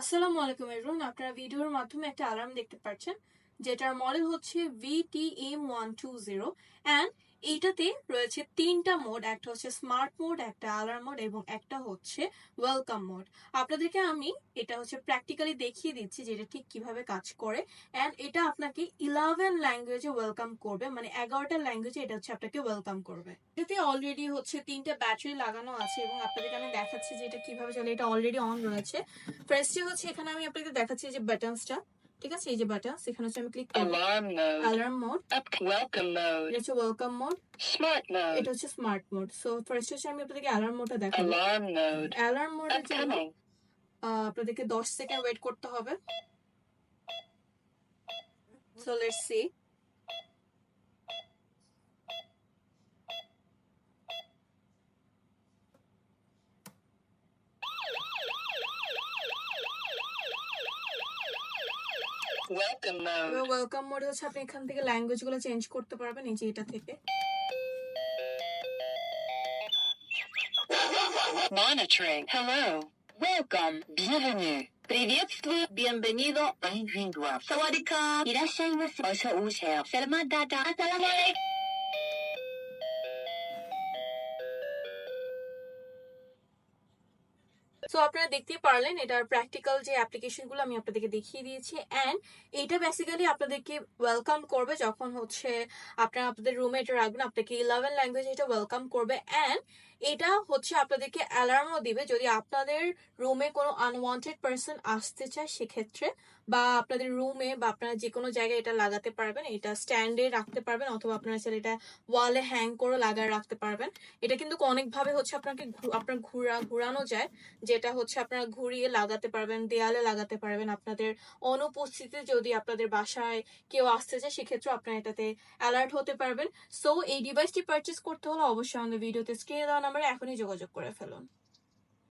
আসসালামু আলাইকুম এভরিওয়ান আপনারা ভিডিওর মাধ্যমে একটা অ্যালার্ম দেখতে পাচ্ছেন। যেটার মডেল হচ্ছে VTM one two zero and এইটাতে রয়েছে তিনটা মোড একটা হচ্ছে স্মার্ট মোড একটা অ্যালার্ম মোড এবং একটা হচ্ছে ওয়েলকাম মোড আপনাদেরকে আমি এটা হচ্ছে প্র্যাকটিক্যালি দেখিয়ে দিচ্ছি যে এটা ঠিক কীভাবে কাজ করে অ্যান্ড এটা আপনাকে ইলেভেন ল্যাঙ্গুয়েজে ওয়েলকাম করবে মানে এগারোটা ল্যাঙ্গুয়েজে এটা হচ্ছে আপনাকে ওয়েলকাম করবে। এটাতে অলরেডি হচ্ছে তিনটা ব্যাটারি লাগানো আছে এবং আপনাদেরকে আমি দেখাচ্ছি যে এটা কীভাবে চলে, এটা অলরেডি অন রয়েছে। ফার্স্টে হচ্ছে এখানে আমি আপনাকে দেখাচ্ছি যে বাটনসটা ঠিক আছে? এই যে বাটন সেখানে হচ্ছে আমি ক্লিক করব. অ্যালার্ম মোড ওয়েলকাম মোড এটা হচ্ছে ওয়েলকাম মোড স্মার্ট মোড এটা হচ্ছে স্মার্ট মোড সো ফার্স্ট হচ্ছে আমি আপনাদেরকে অ্যালার্ম মোডটা দেখাবো। অ্যালার্ম মোড অ্যালার্ম মোডের জন্য আপনাদেরকে 10 সেকেন্ড ওয়েট করতে হবে। So let's see welcome mode welcome mode হচ্ছে আপনি এখান থেকে ল্যাঙ্গুয়েজগুলো চেঞ্জ করতে পারবেন এই যে এটা থেকে Monitoring. Hello. Welcome. Bienvenue. Приветствую. Bienvenido. Bienvenido. Савадика. Ирашаймасе. Оша ушео. Саламадада. Ассаламу алейкум. So আপনারা দেখতেই পারলেন, এটার প্র্যাকটিক্যাল যে অ্যাপ্লিকেশনগুলো আমি আপনাদেরকে দেখিয়ে দিয়েছি অ্যান্ড এটা বেসিক্যালি আপনাদেরকে ওয়েলকাম করবে যখন হচ্ছে আপনারা আপনাদের রুমে এটা রাখবেন, আপনাকে ইলেভেন ল্যাঙ্গুয়েজ এটা ওয়েলকাম করবে অ্যান্ড এটা হচ্ছে আপনাদেরকে অ্যালার্মও দিবে যদি আপনাদের রুমে কোনো আনওয়ান্টেড পার্সন আসতে চায় সেক্ষেত্রে বা আপনাদের রুমে বা আপনারা যে কোনো জায়গায় এটা লাগাতে পারবেন, এটা স্ট্যান্ডে রাখতে পারবেন অথবা আপনারা চাইলে এটা ওয়ালে হ্যাং করে লাগায় রাখতে পারবেন। এটা কিন্তু অনেকভাবে হচ্ছে আপনাকে আপনার ঘুরা, ঘুরানো যায়। যেটা হচ্ছে আপনারা ঘুরিয়ে লাগাতে পারবেন, দেয়ালে লাগাতে পারবেন আপনাদের অনুপস্থিতিতে যদি আপনাদের বাসায় কেউ আসতে চায় সেক্ষেত্রে আপনারা এটাতে অ্যালার্ট হতে পারবেন। সো এই ডিভাইসটি পারচেস করতে হলে অবশ্যই আমাদের ভিডিওতে স্ক্রিনে দেওয়া নাম্বারে এখনই যোগাযোগ করে ফেলুন।